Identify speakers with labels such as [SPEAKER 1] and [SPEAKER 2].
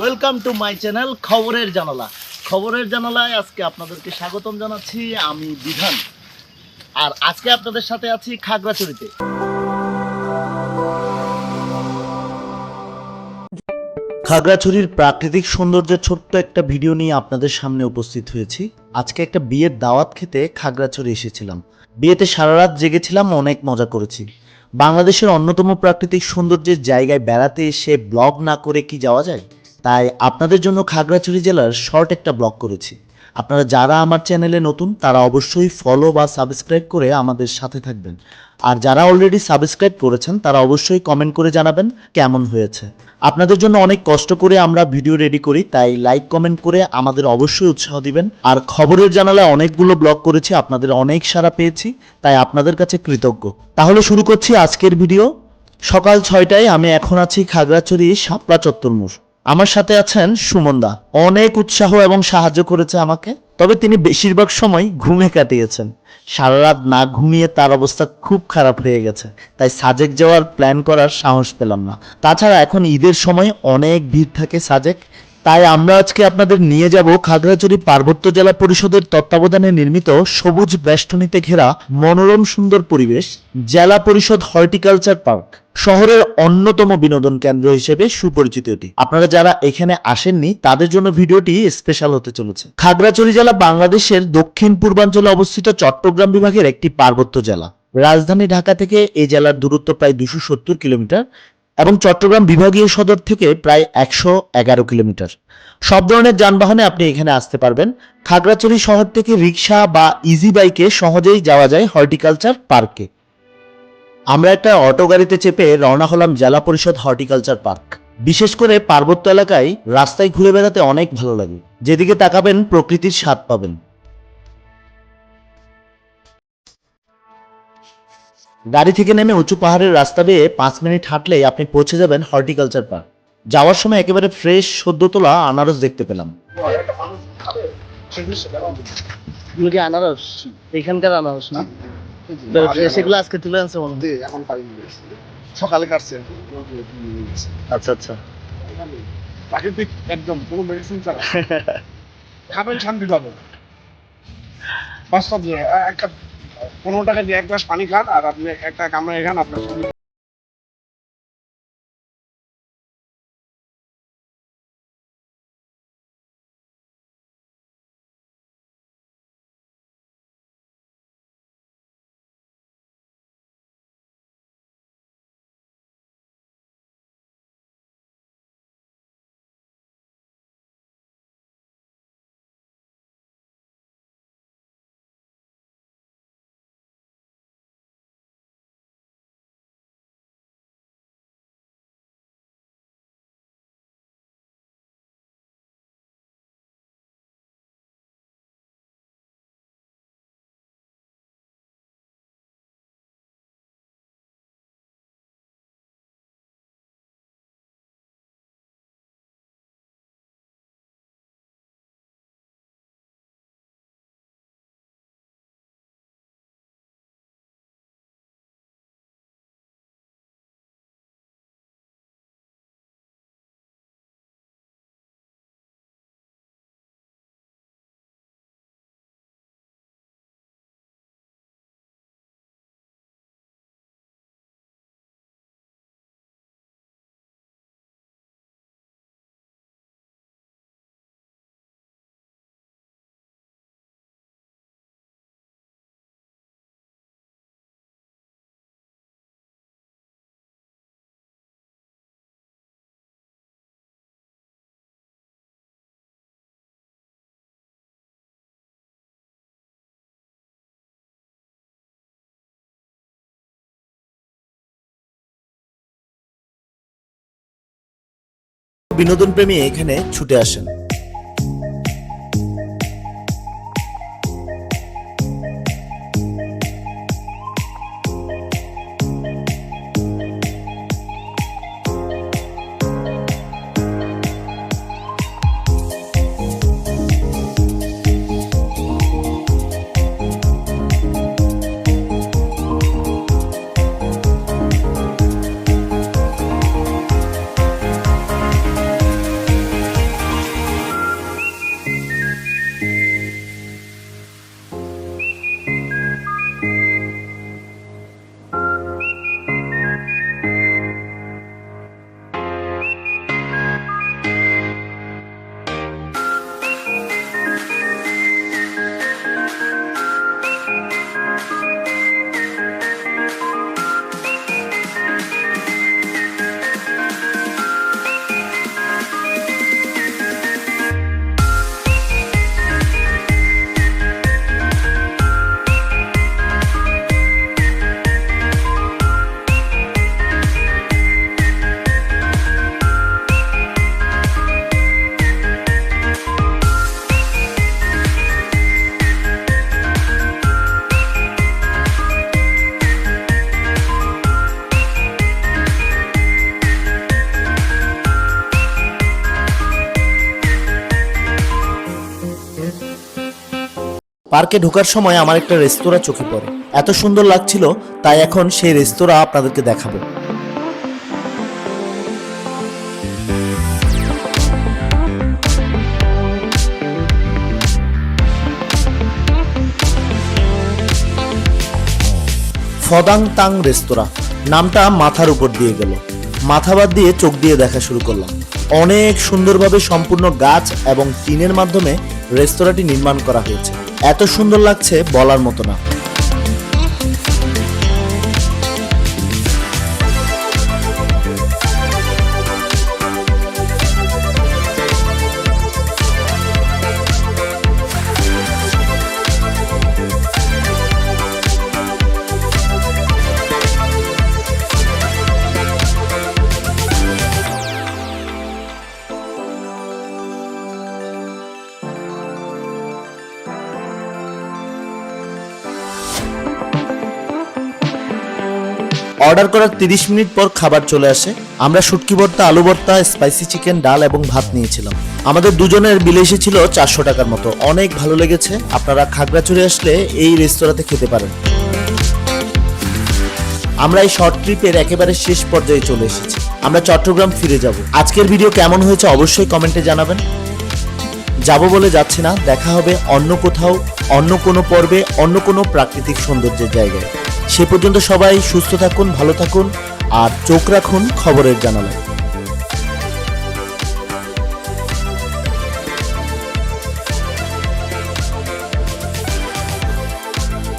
[SPEAKER 1] Welcome to my channel খবরের জানালা। খবরের জানালায় আজকে আপনাদেরকে স্বাগতম জানাচ্ছি আমি বিধান। আর আজকে আপনাদের সাথে আছি খাগড়াছড়িতে। খাগড়াছড়ির প্রাকৃতিক সৌন্দর্যের ছোট্ট একটা ভিডিও নিয়ে আপনাদের সামনে উপস্থিত হয়েছি। আজকে একটা বিয়ের দাওয়াত খেতে খাগড়াছড়ি এসেছিলাম। বিয়েতে সারা রাত জেগেছিলাম, অনেক মজা করেছি। বাংলাদেশের অন্যতম প্রাকৃতিক সৌন্দর্যের জায়গায় বেড়াতে এসে ব্লগ না করে কি যাওয়া যায়? তাই আপনাদের জন্য খাগড়াছড়ি জেলার শর্ট একটা ব্লগ করেছি। আপনারা যারা আমার চ্যানেলে নতুন, তারা অবশ্যই ফলো বা সাবস্ক্রাইব করে আমাদের সাথে থাকবেন। আর যারা অলরেডি সাবস্ক্রাইব করেছেন, তারা অবশ্যই কমেন্ট করে জানাবেন কেমন হয়েছে। আপনাদের জন্য অনেক কষ্ট করে আমরা ভিডিও রেডি করি, তাই লাইক কমেন্ট করে আমাদের অবশ্যই উৎসাহ দিবেন। আর খবরের জানালায় অনেকগুলো ব্লগ করেছি, আপনাদের অনেক সাড়া পেয়েছি, তাই আপনাদের কাছে কৃতজ্ঞ। তাহলে শুরু করছি আজকের ভিডিও সকাল ছয়টায় আমি এখন আছি খাগড়াছড়ি শাপলা চত্বর আমার সাথে আছেন সুমনদা। অনেক উৎসাহ এবং সাহায্য করেছে আমাকে। তবে তিনি বেশিরভাগ সময় ঘুমে কাটিয়েছেন। সারা রাত না ঘুমিয়ে তার অবস্থা খুব খারাপ হয়ে গেছে। তাই সাজেক যাওয়ার প্ল্যান করার সাহস পেলাম না। তাছাড়া এখন ঈদের সময় অনেক ভিড় থাকে সাজেক। তাই আমরা আজকে আপনাদের নিয়ে যাব খাগড়াছড়ি পার্বত্য জেলা পরিষদের তত্ত্বাবধানে নির্মিত সবুজ বেষ্টনীতে ঘেরা মনোরম সুন্দর পরিবেশ জেলা পরিষদ হর্টিকালচার পার্ক। শহরের অন্যতম বিনোদন কেন্দ্র হিসেবে সুপরিচিত এটি। আপনারা যারা এখানে আসেননি, তাদের জন্য ভিডিওটি স্পেশাল হতে চলেছে। খাগড়াছড়ি জেলা বাংলাদেশের দক্ষিণ পূর্বাঞ্চলে অবস্থিত চট্টগ্রাম বিভাগের একটি পার্বত্য জেলা। রাজধানী ঢাকা থেকে এই জেলার দূরত্ব প্রায় দুশো সত্তর কিলোমিটার এবং চট্টগ্রাম বিভাগীয় সদর থেকে প্রায় একশো এগারো কিলোমিটার। সব ধরনের যানবাহনে আপনি এখানে আসতে পারবেন। খাগড়াছড়ি শহর থেকে রিক্সা বা ইজি বাইকে সহজেই যাওয়া যায় হর্টিকালচার পার্কে। আমরা একটা অটো গাড়িতে চেপে রওনা হলাম জেলা পরিষদ হর্টিকালচার পার্ক। বিশেষ করে পার্বত্য এলাকায় রাস্তায় ঘুরে বেড়াতে অনেক ভালো লাগে। যেদিকে তাকাবেন, প্রকৃতির স্বাদ পাবেন। গাড়ি থেকে নেমে উঁচু পাহাড়ের রাস্তা বেয়ে পাঁচ মিনিট হাঁটলেই আপনি পৌঁছে যাবেন হর্টিকালচার পার্ক। যাওয়ার সময় একেবারে ফ্রেশ সদ্য তোলা আনারস দেখতে পেলাম। আনারস? এখানকার আনারস না? সেগুলো আজকে তুলে আনছে মনে হয়।
[SPEAKER 2] এখন পাইনি সকালে কাটছে
[SPEAKER 1] আচ্ছা আচ্ছা।
[SPEAKER 2] প্রাকৃতিক একদম কোনো মেডিসিন ছাড়া। খাবেন শান্তি পাবেন। বাস্তব পনেরো টাকা দিয়ে এক গ্লাস পানি খান আর আপনি একটা কামড়া এখান আপনার
[SPEAKER 1] বিনোদন প্রেমী এখানে ছুটে আসেন। পার্কে ঢোকার সময় আমার একটা রেস্তোরাঁ চোখে পড়ে। এত সুন্দর লাগছিল, তাই এখন সেই রেস্তোরাঁ আপনাদেরকে দেখাবো। ফদাং তাং রেস্তোরাঁ। নামটা মাথার উপর দিয়ে গেল। মাথা বাদ দিয়ে চোখ দিয়ে দেখা শুরু করলাম। অনেক সুন্দরভাবে সম্পূর্ণ গাছ এবং টিনের মাধ্যমে রেস্তোরাঁটি নির্মাণ করা হয়েছে। এত সুন্দর লাগছে বলার মতো না। অর্ডার করার 30 মিনিট পর খাবার চলে আসে। আমরা শুটকি ভর্তা, আলু ভর্তা স্পাইসি চিকেন ডাল এবং ভাত নিয়েছিলাম। আমাদের দুজনের বিল এসেছিল চারশো টাকার মতো। অনেক ভালো লেগেছে। আপনারা খাগড়াছড়ি আসলে এই রেস্তোরাঁতে খেতে পারেন। আমরা এই শর্ট ট্রিপের একেবারে শেষ পর্যায়ে চলে এসেছি। আমরা চট্টগ্রাম ফিরে যাব। আজকের ভিডিও কেমন হয়েছে অবশ্যই কমেন্টে জানাবেন। যাব বলে যাচ্ছি না। দেখা হবে অন্য কোথাও, অন্য কোনো পর্বে, অন্য কোনো প্রাকৃতিক সৌন্দর্যের জায়গায়। সে পর্যন্ত সবাই সুস্থ থাকুন ভালো থাকুন আর চোখ রাখুন খবরের জানালায়।